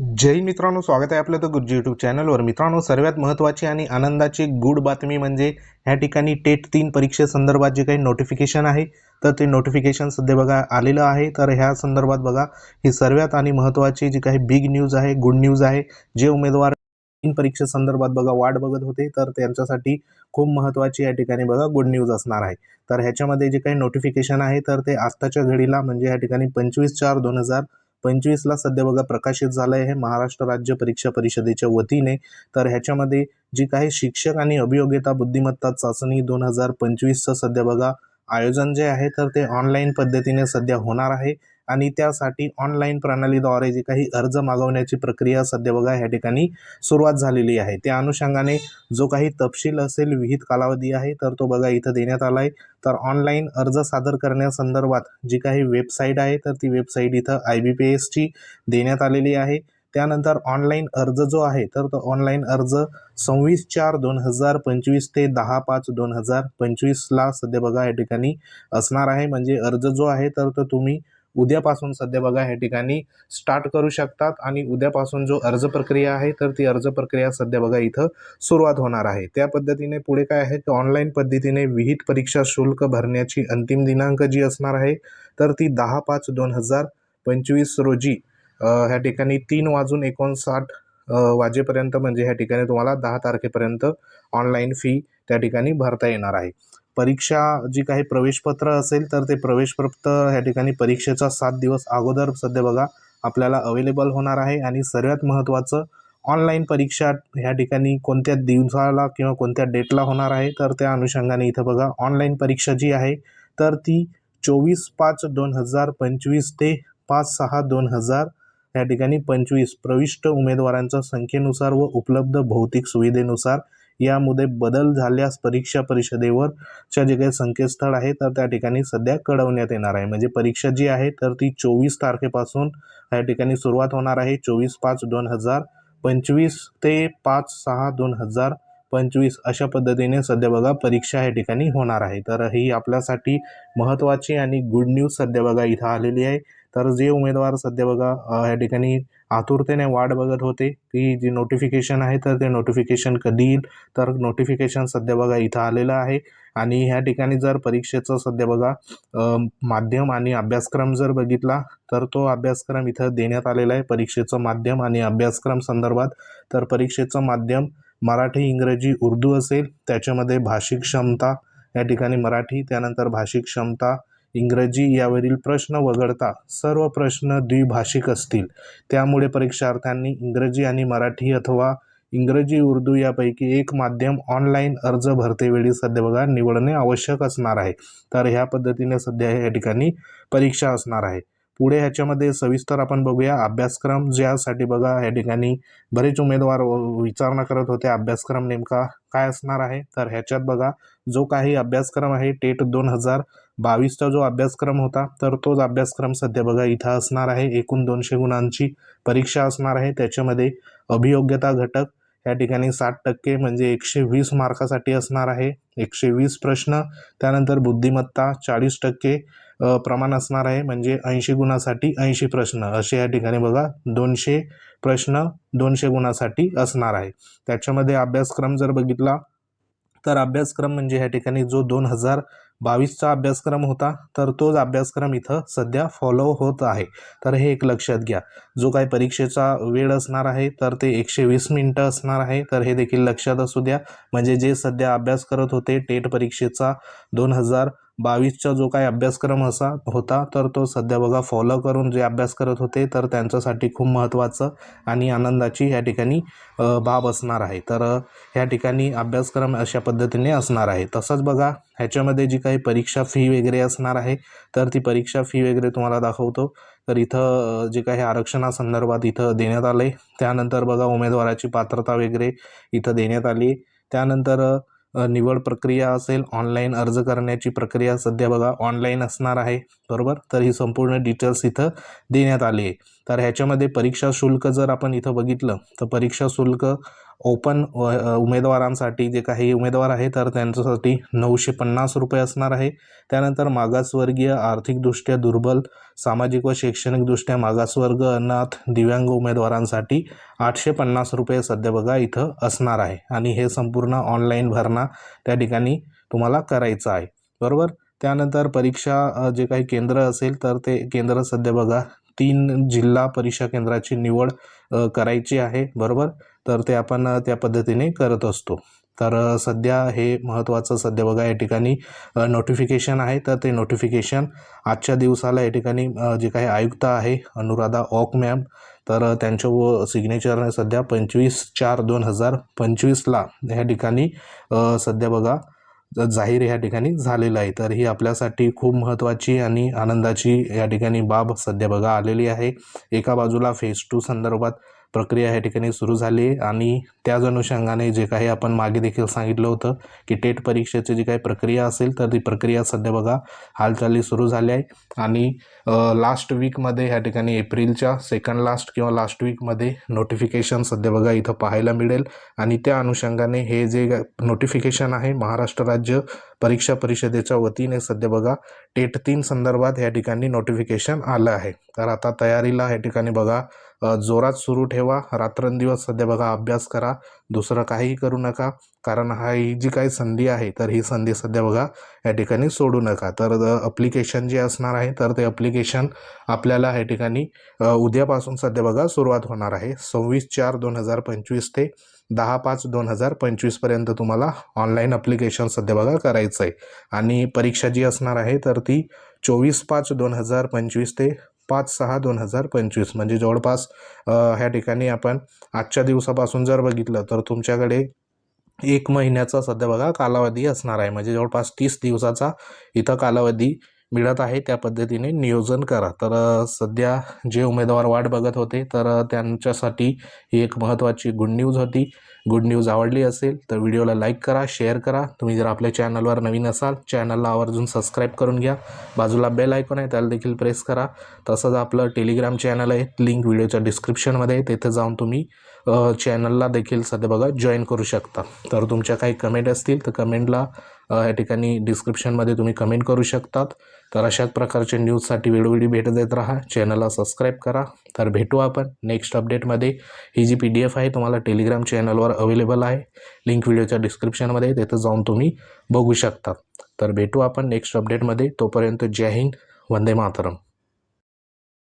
जय मित्रांनो स्वागत आहे आपलं तर गुरुजी यूट्यूब चॅनलवर मित्रांनो सर्वात महत्त्वाची आणि आनंदाची गुड बातमी म्हणजे ह्या ठिकाणी टेट तीन परीक्षेसंदर्भात जे काही नोटिफिकेशन आहे तर ते नोटिफिकेशन सध्या बघा आलेलं आहे. तर ह्या संदर्भात बघा ही सर्वात आणि महत्त्वाची जी काही बिग न्यूज आहे गुड न्यूज आहे जे उमेदवार तीन परीक्षेसंदर्भात बघा वाट बघत होते तर त्यांच्यासाठी खूप महत्त्वाची या ठिकाणी बघा गुड न्यूज असणार आहे. तर ह्याच्यामध्ये जे काही नोटिफिकेशन आहे तर ते आत्ताच्या घडीला म्हणजे या ठिकाणी पंचवीस चार दोन हजार पंचवीसला सध्या बघा प्रकाशित झालं आहे महाराष्ट्र राज्य परीक्षा परिषदेच्या वतीने. तर ह्याच्यामध्ये जी काही शिक्षक आणि अभियोग्यता बुद्धिमत्ता चाचणी दोन हजार पंचवीसचं सध्या बघा आयोजन जे आहे तर ते ऑनलाईन पद्धतीने सध्या होणार आहे. आणि त्यासाठी ऑनलाईन प्रणालीद्वारे जी काही अर्ज मागवण्याची प्रक्रिया सध्या बघा ह्या ठिकाणी सुरुवात झालेली आहे. त्या अनुषंगाने जो काही तपशील असेल विहित कालावधी आहे तर तो बघा इथं देण्यात आला आहे तर ऑनलाईन अर्ज सादर करण्यासंदर्भात जी काही वेबसाईट आहे तर ती वेबसाईट इथं आय बी पी एसची देण्यात आलेली आहे. त्यानंतर ऑनलाईन अर्ज जो आहे तर तो ऑनलाईन अर्ज सव्वीस चार दोन हजार पंचवीस ते दहा पाच दोन हजार पंचवीसला सध्या बघा या ठिकाणी असणार आहे. म्हणजे अर्ज जो आहे तर तो तुम्ही उद्यापासून सध्या बघा ह्या ठिकाणी स्टार्ट करू शकतात आणि उद्यापासून जो अर्ज प्रक्रिया आहे तर ती अर्ज प्रक्रिया सध्या बघा इथं सुरुवात होणार आहे. त्या पद्धतीने पुढे काय आहे की ऑनलाईन पद्धतीने विहित परीक्षा शुल्क भरण्याची अंतिम दिनांक जी असणार आहे तर ती दहा पाच दोन हजार पंचवीस रोजी ह्या ठिकाणी तीन वाजून एकोणसाठ वाजेपर्यंत म्हणजे ह्या ठिकाणी तुम्हाला दहा तारखेपर्यंत ऑनलाईन फी त्या ठिकाणी भरता येणार आहे. परीक्षा जी काही प्रवेशपत्र असेल तर ते प्रवेशपत्र ह्या ठिकाणी परीक्षेचा सात दिवस अगोदर सध्या बघा आपल्याला अवेलेबल होणार आहे. आणि सर्वात महत्त्वाचं ऑनलाईन परीक्षा ह्या ठिकाणी कोणत्या दिवसाला किंवा कोणत्या डेटला होणार आहे तर त्या अनुषंगाने इथं बघा ऑनलाईन परीक्षा जी आहे तर ती चोवीस पाच दोन हजार पंचवीस ते पाच सहा दोन हजार या ठिकाणी पंचवीस प्रविष्ट उमेदवारांच्या संख्येनुसार व उपलब्ध भौतिक सुविधेनुसार यामध्ये बदल झाल्यास परीक्षा परिषदेवर च्या जे काही संकेतस्थळ आहे तर त्या ठिकाणी सध्या कळवण्यात येणार आहे. म्हणजे परीक्षा जी आहे तर ती चोवीस तारखेपासून या ठिकाणी सुरुवात होणार आहे. चोवीस पाच दोन हजार पंचवीस ते पाच सहा दोन हजार पंचवीस अशा पद्धतीने सध्या बघा परीक्षा या ठिकाणी होणार आहे. तर ही आपल्यासाठी महत्त्वाची आणि गुड न्यूज सध्या बघा इथं आलेली आहे. तर जे उमेदवार सध्या बघा या ठिकाणी आतुरतेने वाट बघत होते की जी नोटिफिकेशन आहे तर ते नोटिफिकेशन कधी येईल? तर नोटिफिकेशन सध्या बघा इथं आलेलं आहे. आणि ह्या ठिकाणी जर परीक्षेचं सध्या बघा माध्यम आणि अभ्यासक्रम जर बघितला तर तो अभ्यासक्रम इथं देण्यात आलेला आहे. परीक्षेचं माध्यम आणि अभ्यासक्रम संदर्भात. तर परीक्षेचं माध्यम मराठी इंग्रजी उर्दू असेल त्याच्यामध्ये भाषिक क्षमता या ठिकाणी मराठी त्यानंतर भाषिक क्षमता इंग्रजी यावरील प्रश्न वगळता सर्व प्रश्न द्विभाषिक असतील. त्यामुळे परीक्षार्थ्यांनी इंग्रजी आणि मराठी अथवा इंग्रजी उर्दू यापैकी एक माध्यम ऑनलाईन अर्ज भरतेवेळी सध्या बघा निवडणे आवश्यक असणार आहे. तर ह्या पद्धतीने सध्या या ठिकाणी परीक्षा असणार आहे. पुढे ह्याच्यामध्ये सविस्तर आपण बघूया अभ्यासक्रम. ज्यासाठी बघा या ठिकाणी बरेच उमेदवार व- विचारणा करत होते. अभ्यासक्रम नेमका काय असणार आहे? तर ह्याच्यात बघा जो काही अभ्यासक्रम आहे टेट दोन हजार बावीसचा जो अभ्यासक्रम होता तर तोच अभ्यासक्रम सध्या बघा इथं असणार आहे. एकूण दोनशे गुणांची परीक्षा असणार आहे. त्याच्यामध्ये अभियोग्यता घटक या ठिकाणी साठ टक्के म्हणजे एकशे वीस मार्कासाठी असणार आहे. एकशे वीस प्रश्न त्यानंतर बुद्धिमत्ता चाळीस टक्के प्रमाण असणार आहे. म्हणजे ऐंशी गुणासाठी ऐंशी प्रश्न असे या ठिकाणी बघा दोनशे प्रश्न दोनशे गुणासाठी असणार आहे. त्याच्यामध्ये अभ्यासक्रम जर बघितला तर अभ्यासक्रम म्हणजे ह्या ठिकाणी जो दोन हजार बावीसचा अभ्यासक्रम होता तर तोच अभ्यासक्रम इथं सध्या फॉलो होत आहे. तर हे एक लक्षात घ्या. जो काही परीक्षेचा वेळ असणार आहे तर ते एकशे वीस मिनटं असणार आहे. तर हे देखील लक्षात असू द्या. म्हणजे जे सध्या अभ्यास करत होते टेट परीक्षेचा दोन हजार बावीसचा जो काही अभ्यासक्रम असा होता तर तो सध्या बघा फॉलो करून जे अभ्यास करत होते तर त्यांच्यासाठी खूप महत्त्वाचं आणि आनंदाची ह्या ठिकाणी बाब असणार आहे. तर ह्या ठिकाणी अभ्यासक्रम अशा पद्धतीने असणार आहे. तसंच बघा ह्याच्यामध्ये जी काही परीक्षा फी वगैरे असणार आहे तर ती परीक्षा फी वगैरे तुम्हाला दाखवतो. तर इथं जे काही आरक्षणासंदर्भात इथं देण्यात आलं आहे त्यानंतर बघा उमेदवाराची पात्रता वगैरे इथं देण्यात आली. त्यानंतर निवड प्रक्रिया असेल ऑनलाईन अर्ज करण्याची प्रक्रिया सध्या बघा ऑनलाईन असणार आहे बरोबर? तर ही संपूर्ण डिटेल्स इथं देण्यात आली आहे. तर ह्याच्यामध्ये परीक्षा शुल्क जर आपण इथं बघितलं तर परीक्षा शुल्क ओपन उमेदवारांसाठी जे काही उमेदवार आहे तर त्यांच्यासाठी नऊशे पन्नास रुपये असणार आहे. त्यानंतर मागासवर्गीय आर्थिकदृष्ट्या दुर्बल सामाजिक व शैक्षणिकदृष्ट्या मागासवर्ग अनाथ दिव्यांग उमेदवारांसाठी आठशे पन्नास रुपये सध्या बघा इथं असणार आहे. आणि हे संपूर्ण ऑनलाईन भरणा त्या ठिकाणी तुम्हाला करायचं आहे. बरोबर? त्यानंतर परीक्षा जे काही केंद्र असेल तर ते केंद्र सध्या बघा तीन जिल्हा परीक्षा केंद्राची निवड करायची आहे. बरोबर? तर ते आपण त्या पद्धतीने करत असतो. तर सध्या हे महत्त्वाचं सध्या बघा या ठिकाणी नोटिफिकेशन आहे. तर ते नोटिफिकेशन आजच्या दिवसाला या ठिकाणी जे काही आयुक्त आहे अनुराधा ऑक मॅम तर त्यांच्या व सिग्नेचरने सध्या पंचवीस चार दोन हजार पंचवीसला ह्या ठिकाणी सध्या बघा जाहीर ह्या ठिकाणी झालेलं आहे. तर ही आपल्यासाठी खूप महत्त्वाची आणि आनंदाची या ठिकाणी बाब सध्या बघा आलेली आहे. एका बाजूला फेज टू संदर्भात प्रक्रिया या ठिकाणी सुरू झाली आणि त्याच अनुषंगाने जे काही आपण मागे देखील सांगितलं होतं की टेट परीक्षेची जी काही प्रक्रिया असेल तर ती प्रक्रिया सध्या बघा हालचाली सुरू झाल्या आहे. आणि लास्ट वीकमध्ये ह्या ठिकाणी एप्रिलच्या सेकंड लास्ट किंवा लास्ट वीकमध्ये नोटिफिकेशन सध्या बघा इथं पाहायला मिळेल. आणि त्या अनुषंगाने हे जे नोटिफिकेशन आहे महाराष्ट्र राज्य परीक्षा परिषदेच्या वतीने सध्या बघा टेट तीन संदर्भात या ठिकाणी नोटिफिकेशन आलं आहे. तर आता तयारीला या ठिकाणी बघा जोरात सुरू ठेवा. रात्रंदिवस सध्या बघा अभ्यास करा. दुसरं काहीही करू नका. कारण हा ही जी काही संधी आहे तर ही संधी सध्या बघा या ठिकाणी सोडू नका. तर अप्लिकेशन जे असणार आहे तर ते अप्लिकेशन आपल्याला या ठिकाणी उद्यापासून सध्या बघा सुरुवात होणार आहे. सव्वीस चार दोन हजार पंचवीस ते दहा पाच दोन हजार पंचवीसपर्यंत तुम्हाला ऑनलाईन अप्लिकेशन सध्या बघा करायचं आहे आणि परीक्षा जी असणार आहे तर ती चोवीस पाच दोन हजार पंचवीस ते पाच सहा दोन हजार पंचवीस. म्हणजे जवळपास ह्या ठिकाणी आपण आजच्या दिवसापासून जर बघितलं तर तुमच्याकडे एक महिन्याचा सध्या बघा कालावधी असणार आहे. म्हणजे जवळपास तीस दिवसाचा इथं कालावधी मिळत आहे त्या पद्धतीने नियोजन करा. तर सध्या जे उमेदवार वाट बघत होते तर त्यांच्यासाठी ही एक महत्त्वाची गुड न्यूज होती. गुड न्यूज आवडली असेल तर व्हिडिओला लाईक करा शेअर करा. तुम्ही जर आपल्या चॅनलवर नवीन असाल चॅनलला आवर्जून सबस्क्राईब करून घ्या. बाजूला बेल ऐकून आहे त्याला देखील प्रेस करा. तसंच आपलं टेलिग्राम चॅनल आहे लिंक व्हिडिओच्या डिस्क्रिप्शनमध्ये आहे. जाऊन तुम्ही चॅनलला देखील सध्या बघा जॉईन करू शकता. तर तुमच्या काही कमेंट असतील तर कमेंटला या ठिकाणी डिस्क्रिप्शनमध्ये तुम्ही कमेंट करू शकतात. तर अशाच प्रकारचे न्यूजसाठी वेळोवेळी भेट देत राहा. चॅनलला सबस्क्राईब करा. तर भेटू आपण नेक्स्ट अपडेटमध्ये ही जी पी डी एफ आहे तुम्हाला टेलिग्राम चॅनलवर अवेलेबल आहे. लिंक व्हिडिओच्या डिस्क्रिप्शनमध्ये तिथं जाऊन तुम्ही बघू शकता. तर भेटू आपण नेक्स्ट अपडेटमध्ये तोपर्यंत जय हिंद. वंदे मातरम.